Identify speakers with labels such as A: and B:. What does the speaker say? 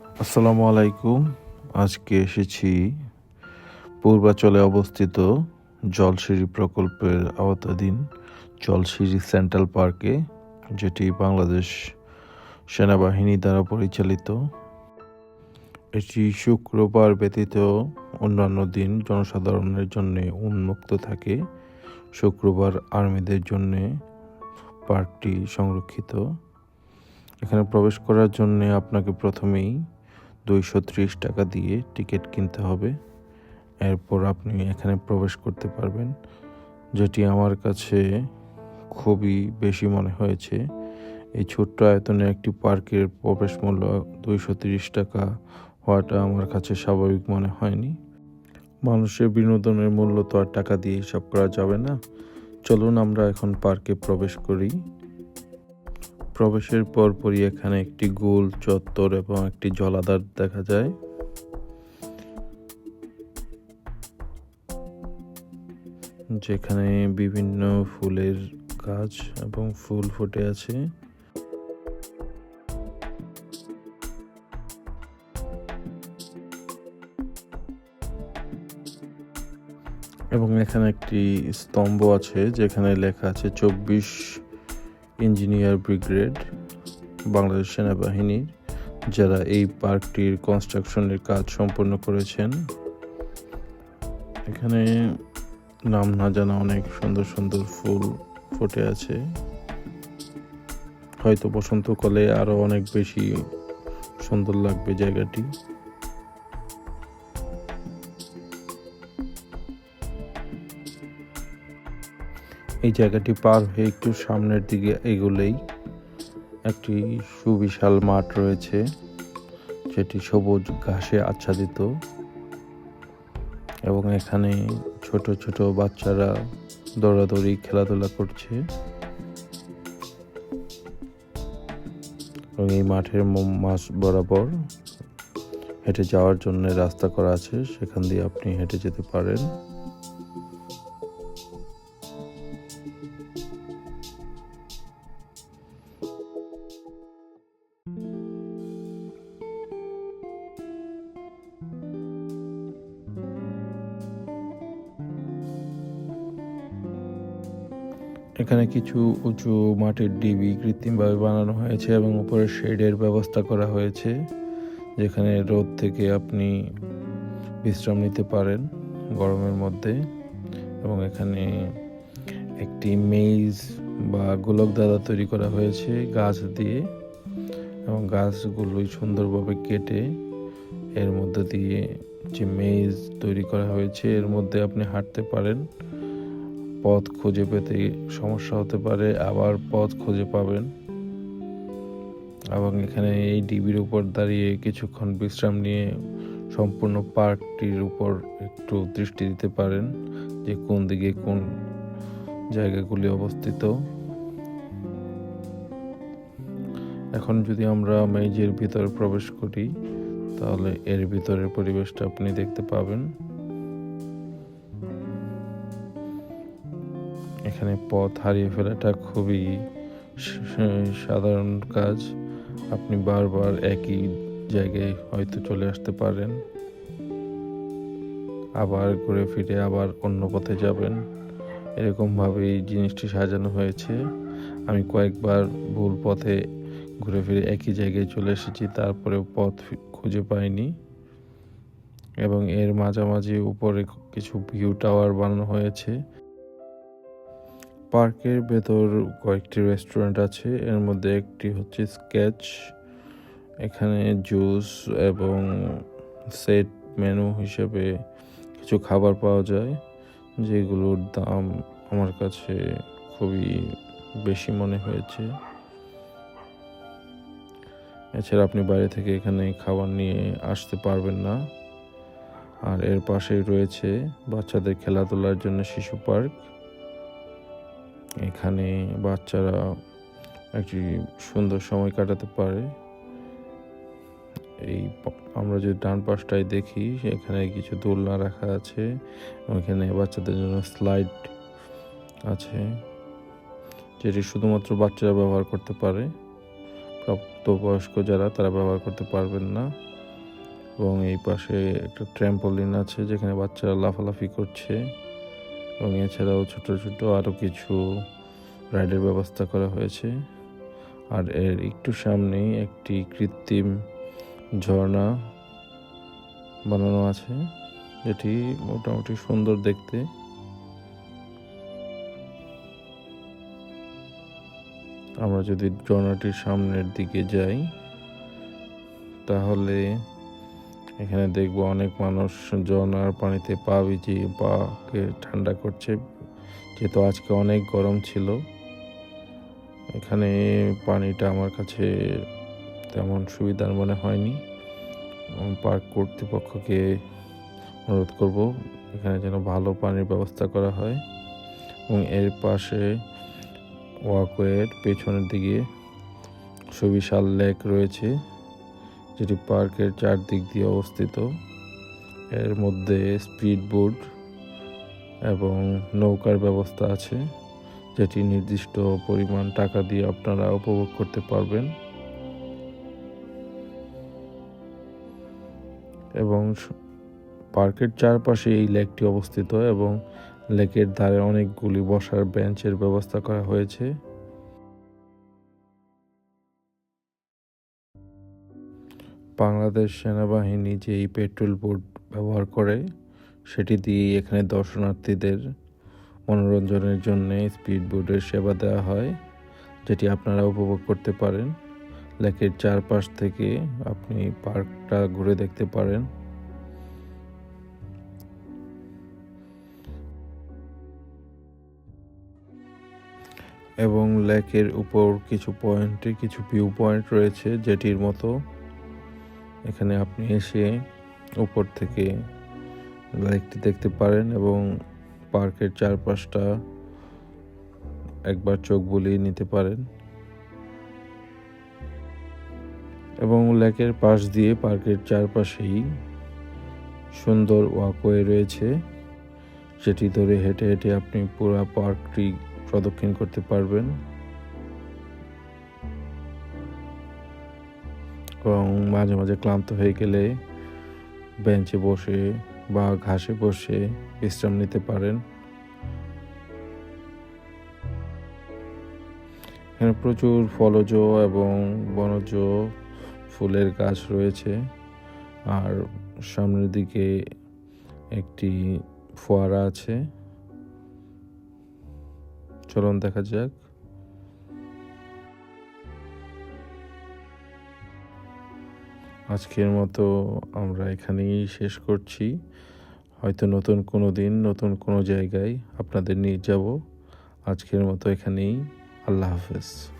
A: আসসালামু আলাইকুম। আজকে এসেছি পূর্বাচলে অবস্থিত জলসিঁড়ি প্রকল্পের আওতাধীন জলসিঁড়ি সেন্ট্রাল পার্কে, যেটি বাংলাদেশ সেনাবাহিনী দ্বারা পরিচালিত। এটি শুক্রবার ব্যতীত অন্যান্য দিন জনসাধারণের জন্য উন্মুক্ত থাকে। শুক্রবার আর্মিদের জন্য পার্কটি সংরক্ষিত। এখানে প্রবেশ করার জন্য আপনাকে প্রথমেই দুইশো ত্রিশ টাকা দিয়ে টিকিট কিনতে হবে। এরপর আপনি এখানে প্রবেশ করতে পারবেন, যেটি আমার কাছে খুবই বেশি মনে হয়েছে। এই ছোট্ট আয়তনের একটি পার্কের প্রবেশ মূল্য দুইশো তিরিশ টাকা হওয়াটা আমার কাছে স্বাভাবিক মনে হয়নি। মানুষের বিনোদনের মূল্য তো আর টাকা দিয়ে হিসাব করা যাবে না। চলুন আমরা এখন পার্কে প্রবেশ করি। প্রবেশের পরপরই এখানে একটি গোল চত্বর এবং একটি জলাধার দেখা যায়। যেখানে বিভিন্ন ফুলের গাছ এবং ফুল ফুটে আছে। এবং এখানে একটি স্তম্ভ আছে, যেখানে লেখা আছে চব্বিশ ইঞ্জিনিয়ার ব্রিগেড, বাংলাদেশ সেনাবাহিনীর যারা এই পার্কটির কনস্ট্রাকশনের কাজ সম্পন্ন করেছেন। এখানে নাম না জানা অনেক সুন্দর সুন্দর ফুল ফুটে আছে। হয়তো বসন্তকালে আরও অনেক বেশি সুন্দর লাগবে জায়গাটি। এই জায়গাটি পার হয়ে একটু সামনের দিকে এগোলেই একটি সুবিশাল মাঠ রয়েছে, যেটি সবুজ ঘাসে আচ্ছাদিত এবং এখানে ছোট ছোট বাচ্চারা দৌড়াদৌড়ি, খেলাধুলা করছে। এবং এই মাঠের ম- মাঝ বরাবর হেঁটে যাওয়ার জন্য রাস্তা করা আছে, সেখান দিয়ে আপনি হেঁটে যেতে পারেন। এখানে কিছু উঁচু মাটির ডিবি কৃত্রিমভাবে বানানো হয়েছে এবং উপরে শেডের ব্যবস্থা করা হয়েছে, যেখানে রোদ থেকে আপনি বিশ্রাম নিতে পারেন গরমের মধ্যে। এবং এখানে একটি মেজ বা গোলক দাদা তৈরি করা হয়েছে গাছ দিয়ে। এবং গাছগুলোই সুন্দরভাবে কেটে এর মধ্যে দিয়ে যে মেজ তৈরি করা হয়েছে, এর মধ্যে আপনি হাঁটতে পারেন। পথ খুঁজে পেতে সমস্যা হতে পারে, আবার পথ খুঁজে পাবেন। এবং এখানে এই ডিবির উপর দাঁড়িয়ে কিছুক্ষণ বিশ্রাম নিয়ে সম্পূর্ণ পার্কটির উপর একটু দৃষ্টি দিতে পারেন যে কোন দিকে কোন জায়গাগুলি অবস্থিত। এখন যদি আমরা মেজের ভিতরে প্রবেশ করি, তাহলে এর ভিতরের পরিবেশটা আপনি দেখতে পাবেন। এখানে পথ হারিয়ে ফেলাটা খুবই সাধারণ কাজ। আপনি বারবার একই জায়গায় হয়তো চলে আসতে পারেন। আবার ঘুরে ফিরে আবার অন্য পথে যাবেন। এরকমভাবে এই জিনিসটি সাজানো হয়েছে। আমি কয়েকবার ভুল পথে ঘুরে ফিরে একই জায়গায় চলে এসেছি, তারপরেও পথ খুঁজে পাইনি। এবং এর মাঝামাঝি উপরে কিছু ভিউ টাওয়ার বানানো হয়েছে। পার্কের ভেতর কয়েকটি রেস্টুরেন্ট আছে। এর মধ্যে একটি হচ্ছে স্কেচ, এখানে জুস এবং সেট মেনু হিসেবে কিছু খাবার পাওয়া যায়, যেগুলোর দাম আমার কাছে খুবই বেশি মনে হয়েছে। এছাড়া আপনি বাইরে থেকে এখানে খাবার নিয়ে আসতে পারবেন না। আর এর পাশেই রয়েছে বাচ্চাদের খেলাধুলার জন্য শিশু পার্ক। এখানে বাচ্চারা একটি সুন্দর সময় কাটাতে পারে। এই আমরা যদি ডান পাশটায় দেখি এখানে কিছু দোলনা রাখা আছে এখানে বাচ্চাদের জন্য স্লাইড আছে, যেটি শুধুমাত্র বাচ্চারা ব্যবহার করতে পারে। প্রাপ্তবয়স্ক যারা, তারা ব্যবহার করতে পারবেন না। এবং এই পাশে একটা ট্র্যাম্পোলিন আছে, যেখানে বাচ্চারা লাফালাফি করছে। এবং এছাড়াও ছোট ছোট আরও কিছু রাইডের ব্যবস্থা করা হয়েছে। আর এর একটু সামনেই একটি কৃত্রিম ঝর্ণা বানানো আছে, যেটি মোটামুটি সুন্দর দেখতে। আমরা যদি ঝর্ণাটির সামনের দিকে যাই, তাহলে এখানে দেখব অনেক মানুষ ঝর্ণার পানিতে পা ভিজিয়ে পাকে ঠান্ডা করছে। যেহেতু আজকে অনেক গরম ছিল, এখানে পানিটা আমার কাছে তেমন সুবিধার মনে হয়নি। পার্ক কর্তৃপক্ষকে অনুরোধ করব, এখানে যেন ভালো পানির ব্যবস্থা করা হয়। এবং এর পাশে ওয়াকওয়ের পেছনের দিকে সুবিশাল লেক রয়েছে। যেটি পার্কের চারদিক দিয়ে অবস্থিত। এর মধ্যে স্পিড বোট এবং নৌকার ব্যবস্থা আছে, যেটি নির্দিষ্ট পরিমাণ টাকা দিয়ে আপনারা উপভোগ করতে পারবেন। এবং পার্কের চারপাশে এই লেকটি অবস্থিত এবং লেকের ধারে অনেকগুলি বসার বেঞ্চের ব্যবস্থা করা হয়েছে। বাংলাদেশ সেনাবাহিনী যে এই পেট্রোল বোট ব্যবহার করে, সেটি দিয়েই এখানে দর্শনার্থীদের মনোরঞ্জনের জন্য স্পিড বোটের সেবা দেওয়া হয়, যেটি আপনারা উপভোগ করতে পারেন। লেকের চারপাশ থেকে আপনি পার্কটা ঘুরে দেখতে পারেন। এবং লেকের উপর কিছু পয়েন্টে কিছু ভিউ পয়েন্ট রয়েছে, যেটির মতো এখানে আপনি এসে উপর থেকে লেকটি দেখতে পারেন এবং পার্কের চারপাশটা একবার চোখ বুলিয়ে নিতে পারেন। এবং লেকের পাশ দিয়ে পার্কের চারপাশেই সুন্দর ওয়াকওয়ে রয়েছে, যেটি ধরে হেঁটে হেঁটে আপনি পুরো পার্কটি প্রদক্ষিণ করতে পারবেন। এবং মাঝে মাঝে ক্লান্ত হয়ে গেলে বেঞ্চে বসে বা ঘাসে বসে বিশ্রাম নিতে পারেন। এখানে প্রচুর ফলজ এবং বনজ ফুলের গাছ রয়েছে। আর সামনের দিকে একটি ফোয়ারা আছে। চলুন দেখা যাক। আজকের মতো আমরা এখানেই শেষ করছি। হয়তো নতুন কোনো দিন, নতুন কোনো জায়গায় আপনাদের নিয়ে যাব। আজকের মতো এখানেই। আল্লাহ হাফেজ।